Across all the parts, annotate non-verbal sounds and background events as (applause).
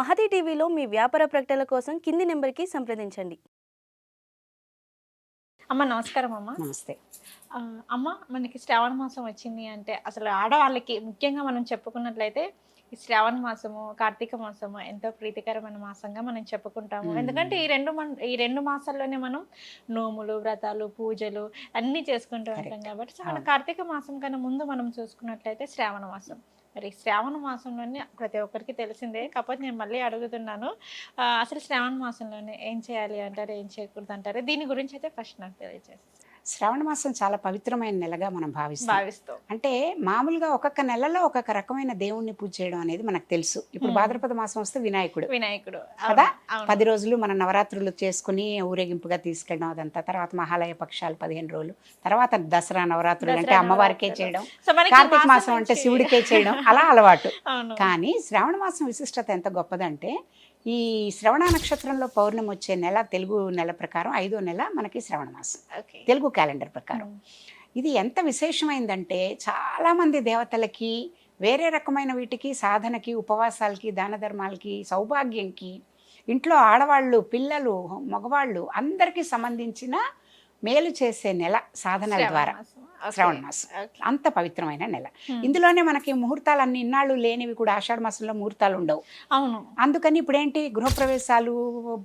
మహతి టీవీలో మీ వ్యాపార ప్రకటనల కోసం కింది నెంబర్కి సంప్రదించండి అమ్మ నమస్కారం అమ్మ నమస్తే అమ్మ మనకి శ్రావణ మాసం వచ్చింది అంటే అసలు ఆడవాళ్ళకి ముఖ్యంగా మనం చెప్పుకున్నట్లయితే ఈ శ్రావణ మాసము కార్తీక మాసము ఎంతో ప్రీతికరమైన మాసంగా మనం చెప్పుకుంటాము. ఎందుకంటే ఈ రెండు మన ఈ రెండు మాసాల్లోనే మనం నోములు వ్రతాలు పూజలు అన్నీ చేసుకుంటూ ఉంటాం. కాబట్టి సో మన అవును. కార్తీక మాసం కన్నా ముందు మనం చూసుకున్నట్లయితే శ్రావణ మాసం మరి శ్రావణ మాసంలోనే ప్రతి ఒక్కరికి తెలిసిందే. కాకపోతే నేను మళ్ళీ అడుగుతున్నాను. అసలు శ్రావణ మాసంలోనే ఏం చేయాలి అంటారు ఏం చేయకూడదు అంటారు? దీని గురించి అయితే ఫస్ట్ నాకు తెలియజేస్తాను శ్రావణ మాసం చాలా పవిత్రమైన నెలగా మనం భావిస్తాం. భావిస్తూ. అంటే మామూలుగా ఒక్కొక్క నెలలో ఒక్కొక్క రకమైన దేవుణ్ణి పూజ చేయడం అనేది మనకు తెలుసు. ఇప్పుడు. భాద్రపద మాసం వస్తే వినాయకుడు. వినాయకుడు. కదా? పది రోజులు మన నవరాత్రులు చేసుకుని ఊరేగింపుగా తీసుకెళ్ళడం అదంతా తర్వాత మహాలయ పక్షాలు పదిహేను రోజులు తర్వాత దసరా నవరాత్రులు అంటే అమ్మవారికే. చేయడం కార్తీక మాసం అంటే శివుడికే చేయడం అలా అలవాటు. కానీ శ్రావణ మాసం విశిష్టత ఎంత గొప్పదంటే ఈ శ్రవణ నక్షత్రంలో పౌర్ణమి వచ్చే నెల తెలుగు నెల ప్రకారం ఐదో నెల మనకి శ్రవణ మాసం. తెలుగు క్యాలెండర్ ప్రకారం. ఇది ఎంత విశేషమైందంటే చాలామంది దేవతలకి వేరే రకమైన వీటికి సాధనకి ఉపవాసాలకి దాన ధర్మాలకి సౌభాగ్యంకి ఇంట్లో ఆడవాళ్ళు పిల్లలు మగవాళ్ళు అందరికీ సంబంధించిన మేలు చేసే నెల సాధనల ద్వారా. శ్రావణ మాసం. అంత పవిత్రమైన నెల. ఇందులోనే మనకి ముహూర్తాలు అన్ని ఇన్నాళ్ళు లేనివి కూడా ఆషాఢ మాసంలో ముహూర్తాలు ఉండవు. అవును. అందుకని ఇప్పుడేంటి గృహప్రవేశాలు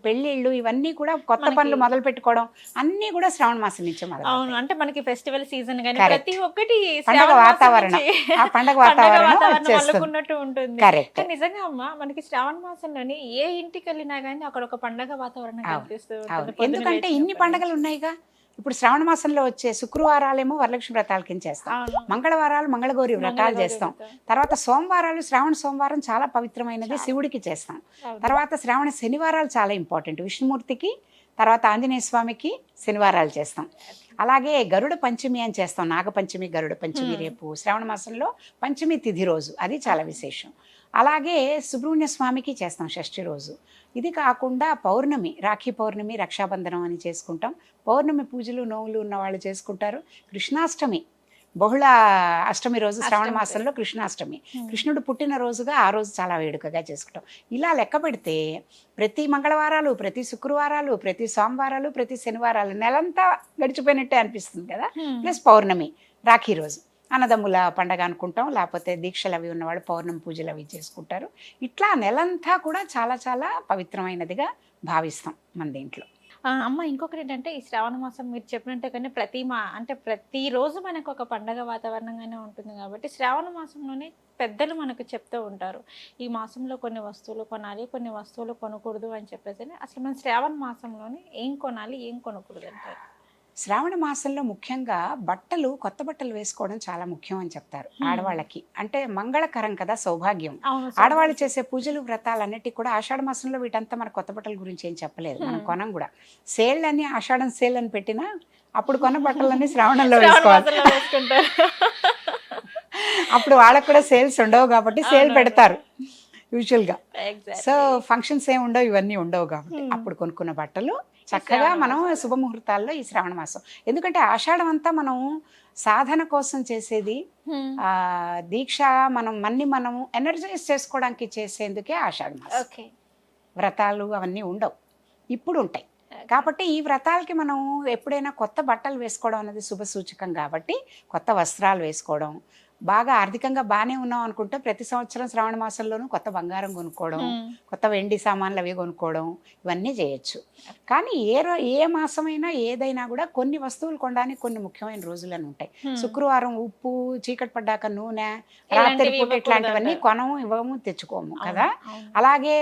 పెళ్ళిళ్ళు ఇవన్నీ కూడా కొత్త పనులు మొదలు పెట్టుకోవడం అన్నీ కూడా శ్రావణ మాసం నుంచే మొదలు అవును. అంటే మనకి ఫెస్టివల్ సీజన్. ప్రతి ఒక్కటి పండగ వాతావరణం. ఆ పండగ వాతావరణం ఉంటుంది. కరెక్ట్ కానీ నిజంగా అమ్మ మనకి శ్రావణ మాసంలోని ఏ ఇంటికి వెళ్ళినా గానీ అక్కడ ఒక పండగ వాతావరణం అవును, కనిపిస్తూ అవును. ఉంటుంది పొద్దున ఎందుకంటే ఇన్ని పండగలు ఉన్నాయిగా. ఇప్పుడు శ్రావణ మాసంలో వచ్చే శుక్రవారాలేమో వరలక్ష్మి వ్రతాల కింద చేస్తాం. మంగళవారాలు మంగళగౌరి వ్రతాలు చేస్తాం. తర్వాత సోమవారాలు శ్రావణ సోమవారం చాలా పవిత్రమైనది. శివుడికి చేస్తాం. తర్వాత శ్రావణ శనివారాలు చాలా ఇంపార్టెంట్ విష్ణుమూర్తికి తర్వాత ఆంజనేయ స్వామికి శనివారాలు చేస్తాం అలాగే గరుడ పంచమి అని చేస్తాం నాగపంచమి గరుడ పంచమి. రేపు శ్రావణ మాసంలో పంచమి తిథి రోజు అది చాలా విశేషం అలాగే సుబ్రహ్మణ్య స్వామికి చేస్తాం షష్ఠి రోజు. ఇది కాకుండా పౌర్ణమి రాఖీ పౌర్ణమి రక్షాబంధనం అని చేసుకుంటాం. పౌర్ణమి పూజలు నోములు ఉన్న వాళ్ళు చేసుకుంటారు. కృష్ణాష్టమి బహుళ అష్టమి రోజు శ్రావణ మాసంలో కృష్ణాష్టమి. కృష్ణుడు పుట్టిన రోజుగా ఆ రోజు చాలా వేడుకగా చేసుకుంటాం. ఇలా లెక్క పెడితే ప్రతి మంగళవారాలు ప్రతి శుక్రవారాలు ప్రతి సోమవారాలు ప్రతి శనివారాలు నెలంతా గడిచిపోయినట్టే అనిపిస్తుంది కదా. ప్లస్ పౌర్ణమి రాఖీ రోజు. అన్నదమ్ముల పండగ అనుకుంటాం లేకపోతే దీక్షలు అవి ఉన్నవాళ్ళు పౌర్ణమి పూజలు అవి చేసుకుంటారు. ఇట్లా నెలంతా కూడా చాలా చాలా పవిత్రమైనదిగా భావిస్తాం మన దీంట్లో. అమ్మ ఇంకొకటి ఏంటంటే ఈ శ్రావణ మాసం మీరు చెప్పినట్టే కానీ ప్రతి మా అంటే ప్రతిరోజు మనకు ఒక పండగ వాతావరణంగానే ఉంటుంది కాబట్టి శ్రావణ మాసంలోనే పెద్దలు మనకు చెప్తూ ఉంటారు ఈ మాసంలో కొన్ని వస్తువులు కొనాలి కొన్ని వస్తువులు కొనకూడదు అని చెప్పేసి అసలు మన శ్రావణ మాసంలోనే ఏం కొనాలి ఏం కొనకూడదు అంటారు శ్రావణ మాసంలో ముఖ్యంగా బట్టలు కొత్త బట్టలు వేసుకోవడం చాలా ముఖ్యం అని చెప్తారు. ఆడవాళ్ళకి. అంటే మంగళకరం కదా సౌభాగ్యం. ఆడవాళ్ళు చేసే పూజలు వ్రతాలన్నిటి కూడా ఆషాఢ మాసంలో వీటంతా మన కొత్త బట్టల గురించి ఏం చెప్పలేదు. మనం. కొనం కూడా. సేల్ అని ఆషాఢం సేల్ అని పెట్టినా అప్పుడు కొన్న (laughs) బట్టలన్నీ శ్రావణంలో శ్రావణ వేసుకోవాలి. (laughs) అప్పుడు వాళ్ళకు కూడా సేల్స్ ఉండవు కాబట్టి సేల్. పెడతారు. యూజువల్గా. సో ఫంక్షన్స్ ఏమి ఉండవు ఇవన్నీ ఉండవు కాబట్టి Hmm. అప్పుడు కొనుక్కున్న బట్టలు చక్కగా మనం. శుభముహూర్తాల్లో ఈ శ్రావణ మాసం ఎందుకంటే ఆషాఢం అంతా మనం సాధన కోసం చేసేది Hmm. ఆ దీక్ష మనం మన్ని మనము ఎనర్జైజ్ చేసుకోవడానికి చేసేందుకే ఆషాఢ మాసం ఓకే వ్రతాలు అవన్నీ ఉండవు ఇప్పుడు ఉంటాయి కాబట్టి ఈ వ్రతాలకి మనం ఎప్పుడైనా కొత్త బట్టలు వేసుకోవడం అనేది శుభ సూచకం కాబట్టి కొత్త వస్త్రాలు వేసుకోవడం బాగా ఆర్థికంగా బాగానే ఉన్నాం అనుకుంటే ప్రతి సంవత్సరం శ్రావణ మాసంలోనూ కొత్త బంగారం కొనుక్కోవడం. కొత్త వెండి సామాన్లు అవి కొనుక్కోవడం ఇవన్నీ చేయొచ్చు కానీ ఏ రో ఏ మాసమైనా ఏదైనా కూడా కొన్ని వస్తువులు కొనడానికి కొన్ని ముఖ్యమైన రోజులని ఉంటాయి. శుక్రవారం ఉప్పు చీకటి పడ్డాక నూనె రాత్రి పూట ఇట్లాంటివన్నీ. కొనము ఇవ్వము తెచ్చుకోము కదా. అలాగే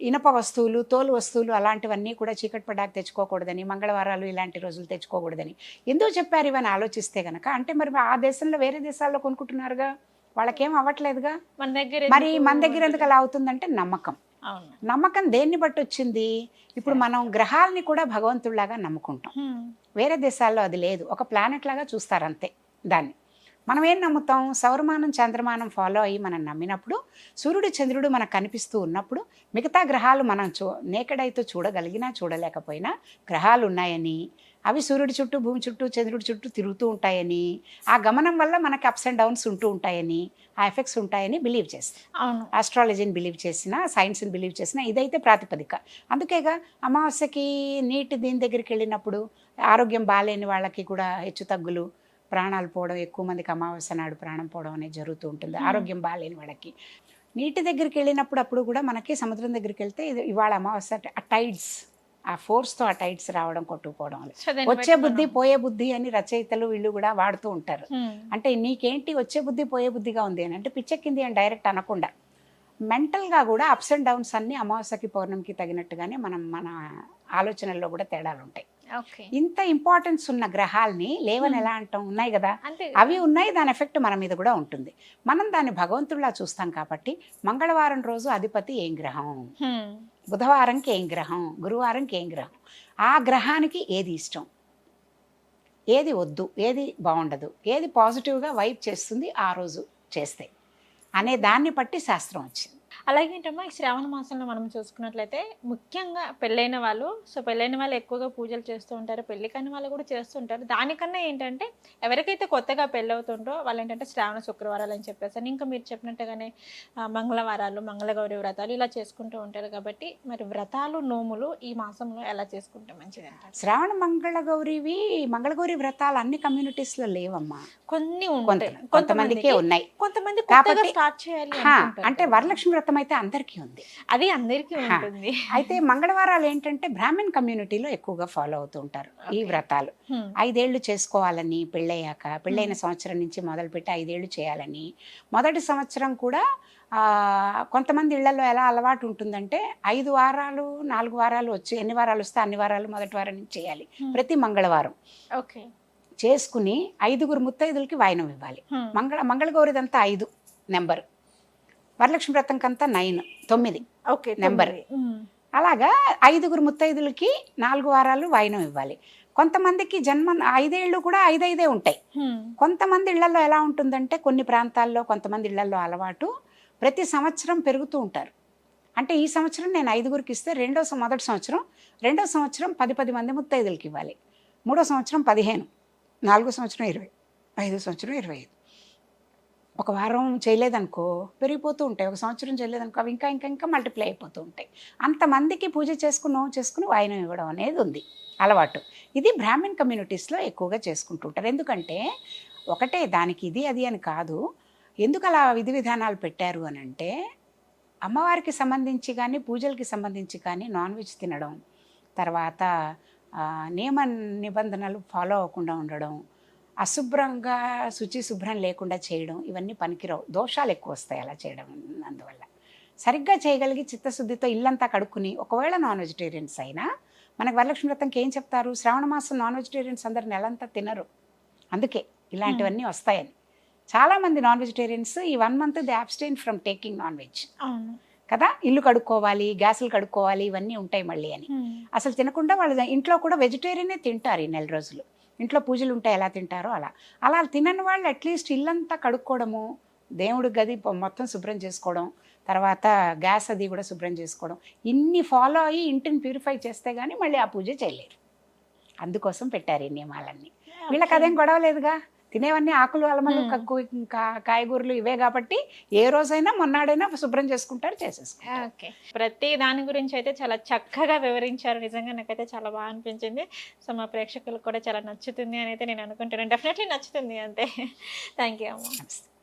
ఇనప వస్తువులు తోలు వస్తువులు అలాంటివన్నీ కూడా చీకటి పడ్డాక తెచ్చుకోకూడదని మంగళవారాలు ఇలాంటి రోజులు తెచ్చుకోకూడదని ఎందుకు చెప్పారు ఇవని ఆలోచిస్తే గనక అంటే మరి ఆ దేశంలో వేరే దేశాల్లో కొనుక్కుంటున్నారుగా వాళ్ళకేం అవ్వట్లేదుగా? మన దగ్గర మరి మన దగ్గర ఎందుకు అలా అవుతుందంటే నమ్మకం. నమ్మకం దేన్ని బట్టి వచ్చింది ఇప్పుడు మనం గ్రహాలని కూడా భగవంతుడిలాగా నమ్ముకుంటాం. వేరే దేశాల్లో అది లేదు. ఒక ప్లానెట్ లాగా చూస్తారు అంతే దాన్ని. మనం ఏం నమ్ముతాం? సౌరమానం చంద్రమానం ఫాలో అయ్యి మనం నమ్మినప్పుడు సూర్యుడు చంద్రుడు మనకు కనిపిస్తూ ఉన్నప్పుడు మిగతా గ్రహాలు మనం చూ నేకడైతే చూడగలిగినా చూడలేకపోయినా గ్రహాలు ఉన్నాయని అవి సూర్యుడి చుట్టూ భూమి చుట్టూ చంద్రుడి చుట్టూ తిరుగుతూ ఉంటాయని ఆ గమనం వల్ల మనకి అప్స్ అండ్ డౌన్స్ ఉంటూ ఉంటాయని ఆ ఎఫెక్ట్స్ ఉంటాయని బిలీవ్ చేస్తాం. అవును. ఆస్ట్రాలజీని బిలీవ్ చేసిన సైన్స్ని బిలీవ్ చేసిన ఇదైతే ప్రాతిపదిక. అందుకేగా అమావాస్యకి నీటి దీని దగ్గరికి వెళ్ళినప్పుడు ఆరోగ్యం బాగాలేని వాళ్ళకి కూడా హెచ్చు తగ్గులు ప్రాణాలు పోవడం ఎక్కువ మందికి అమావాస్య నాడు ప్రాణం పోవడం అనేది జరుగుతూ ఉంటుంది. ఆరోగ్యం బాగాలేని వాళ్ళకి. నీటి దగ్గరికి వెళ్ళినప్పుడు అప్పుడు కూడా మనకి సముద్రం దగ్గరికి వెళ్తే ఇది ఇవాళ అమావాస్య ఆ టైడ్స్ ఆ ఫోర్స్తో ఆ టైడ్స్ రావడం కొట్టుకుపోవడం వచ్చే బుద్ధి పోయే బుద్ధి అని రచయితలు వీళ్ళు కూడా వాడుతూ ఉంటారు. అంటే నీకేంటి వచ్చే బుద్ధి పోయే బుద్ధిగా ఉంది అని. అంటే పిచ్చెక్కింది అని డైరెక్ట్ అనకుండా. మెంటల్గా కూడా అప్స్ అండ్ డౌన్స్ అన్ని అమావాస్యకి పౌర్ణమికి తగినట్టుగానే మనం మన ఆలోచనల్లో కూడా తేడాలు ఉంటాయి ఇంత ఇంపార్టెన్స్ ఉన్న గ్రహాల్ని లేవని. ఎలా అంటాం? ఉన్నాయి కదా? అవి ఉన్నాయి దాని ఎఫెక్ట్ మన మీద కూడా ఉంటుంది. మనం దాన్ని భగవంతుడిలా చూస్తాం కాబట్టి మంగళవారం రోజు అధిపతి ఏం గ్రహం. బుధవారంకి ఏం గ్రహం? గురువారంకి ఏం గ్రహం? ఆ గ్రహానికి ఏది ఇష్టం? ఏది వద్దు? ఏది బాగుండదు? ఏది పాజిటివ్గా వైప్ చేస్తుంది ఆ రోజు చేస్తే? అనే దాన్ని బట్టి శాస్త్రం వచ్చింది. అలాగేంటమ్మా ఈ శ్రావణ మాసంలో మనం చూసుకున్నట్లయితే ముఖ్యంగా పెళ్ళైన వాళ్ళు సో పెళ్ళైన వాళ్ళు ఎక్కువగా పూజలు చేస్తూ ఉంటారు పెళ్ళి కాని వాళ్ళు కూడా చేస్తూ ఉంటారు. దానికన్నా ఏంటంటే ఎవరికైతే కొత్తగా పెళ్ళవుతుంటో వాళ్ళు ఏంటంటే శ్రావణ శుక్రవారాలు అని చెప్పేసి ఇంకా మీరు చెప్పినట్టుగానే మంగళవారాలు మంగళగౌరి వ్రతాలు ఇలా చేసుకుంటూ ఉంటారు కాబట్టి మరి వ్రతాలు నోములు ఈ మాసంలో ఎలా చేసుకుంటే మంచిది అంటారు శ్రావణ మంగళగౌరివి మంగళగౌరి వ్రతాలు అన్ని కమ్యూనిటీస్లో లేవమ్మా. కొన్ని ఉంటాయి. కొంతమందికే ఉన్నాయి. కొంతమంది స్టార్ట్ చేయాలి అంటే. వరలక్ష్మి వ్రతం అయితే అందరికీ ఉంది అది అందరికీ. ఉంటుంది అయితే మంగళవారాలు ఏంటంటే బ్రాహ్మణ్ కమ్యూనిటీలో ఎక్కువగా ఫాలో అవుతూ ఉంటారు ఈ. వ్రతాలు. ఐదేళ్ళు చేసుకోవాలని పెళ్ళయ్యాక పెళ్ళైన సంవత్సరం నుంచి మొదలుపెట్టి ఐదేళ్ళు చేయాలని మొదటి సంవత్సరం కూడా ఆ, కొంతమంది ఇళ్ళలో ఎలా అలవాటు ఉంటుందంటే ఐదు వారాలు నాలుగు వారాలు వచ్చి ఎన్ని వారాలు వస్తే అన్ని వారాలు మొదటి వారం నుంచి చేయాలి. ప్రతి మంగళవారం ఓకే చేసుకుని ఐదుగురు ముత్తైదులకి వాయినం ఇవ్వాలి. మంగళ మంగళగౌరిదంతా ఐదు నెంబర్ వరలక్ష్మి వ్రతంకంతా నైన్ తొమ్మిది ఓకే నెంబర్. అలాగా ఐదుగురు ముత్తైదులకి నాలుగు వారాలు వాయినం ఇవ్వాలి. కొంతమందికి జన్మ ఐదేళ్ళు కూడా ఐదైదే ఉంటాయి. కొంతమంది ఇళ్ళలో ఎలా ఉంటుందంటే కొన్ని ప్రాంతాల్లో కొంతమంది ఇళ్ళలో అలవాటు ప్రతి సంవత్సరం పెరుగుతూ ఉంటారు. అంటే ఈ సంవత్సరం నేను ఐదుగురికి ఇస్తే రెండో మొదటి సంవత్సరం రెండో సంవత్సరం పది పది మంది ముత్తైదులకి ఇవ్వాలి. మూడో సంవత్సరం పదిహేను నాలుగో సంవత్సరం ఇరవై ఐదో సంవత్సరం ఇరవై ఐదు. ఒక వారం చేయలేదనుకో పెరిగిపోతూ ఉంటాయి. ఒక సంవత్సరం చేయలేదనుకో అవి ఇంకా ఇంకా ఇంకా మల్టిప్లై అయిపోతూ ఉంటాయి. అంతమందికి పూజ చేసుకుని చేసుకుని వాయనం ఇవ్వడం అనేది ఉంది. అలవాటు. ఇది బ్రాహ్మణ్ కమ్యూనిటీస్లో ఎక్కువగా చేసుకుంటుంటారు ఎందుకంటే ఒకటే దానికి ఇది అది అని కాదు. ఎందుకు అలా విధి విధానాలు పెట్టారు అని అంటే అమ్మవారికి సంబంధించి కానీ పూజలకి సంబంధించి కానీ నాన్ వెజ్ తినడం తర్వాత నియమ నిబంధనలు ఫాలో అవ్వకుండా ఉండడం అశుభ్రంగా శుచి శుభ్రం లేకుండా చేయడం ఇవన్నీ పనికిరావు. దోషాలు ఎక్కువ వస్తాయి అలా చేయడం అందువల్ల. సరిగ్గా చేయగలిగి చిత్తశుద్ధితో ఇల్లంతా కడుక్కుని ఒకవేళ నాన్ వెజిటేరియన్స్ అయినా మనకు వరలక్ష్మి వ్రతంకి ఏం చెప్తారు? శ్రావణ మాసం నాన్ వెజిటేరియన్స్ అందరు నెలంతా తినరు. అందుకే ఇలాంటివన్నీ వస్తాయని. చాలామంది నాన్ వెజిటేరియన్స్ ఈ one month they abstain from taking non veg. కదా? ఇల్లు కడుక్కోవాలి గ్యాసులు కడుక్కోవాలి ఇవన్నీ ఉంటాయి మళ్ళీ అని. అసలు తినకుండా వాళ్ళు ఇంట్లో కూడా వెజిటేరియనే తింటారు ఈ నెల రోజులు. ఇంట్లో పూజలు ఉంటాయి ఎలా తింటారో అలా. అలా తినని వాళ్ళు అట్లీస్ట్ ఇల్లంతా కడుక్కోవడము దేవుడి గది మొత్తం శుభ్రం చేసుకోవడం తర్వాత గ్యాస్ అది కూడా శుభ్రం చేసుకోవడం ఇన్ని ఫాలో అయ్యి ఇంటిని ప్యూరిఫై చేస్తే కానీ మళ్ళీ ఆ పూజ చేయలేరు. అందుకోసం పెట్టారు ఈ నియమాలన్నీ. వీళ్ళకి అదేం గొడవ లేదుగా? తినేవన్నీ ఆకులు అలమలు కాయగూరలు ఇవే కాబట్టి ఏ రోజైనా మొన్నాడైనా శుభ్రం చేసుకుంటారు చేసేసుకుంటారు ఓకే. ప్రతి దాని గురించి అయితే చాలా చక్కగా వివరించారు. నిజంగా నాకైతే చాలా బాగా అనిపించింది. సో మా ప్రేక్షకులకు కూడా చాలా నచ్చుతుంది అని అయితే నేను అనుకుంటున్నాను. డెఫినెట్లీ నచ్చుతుంది అంతే. (laughs) థ్యాంక్ యూ అమ్మ.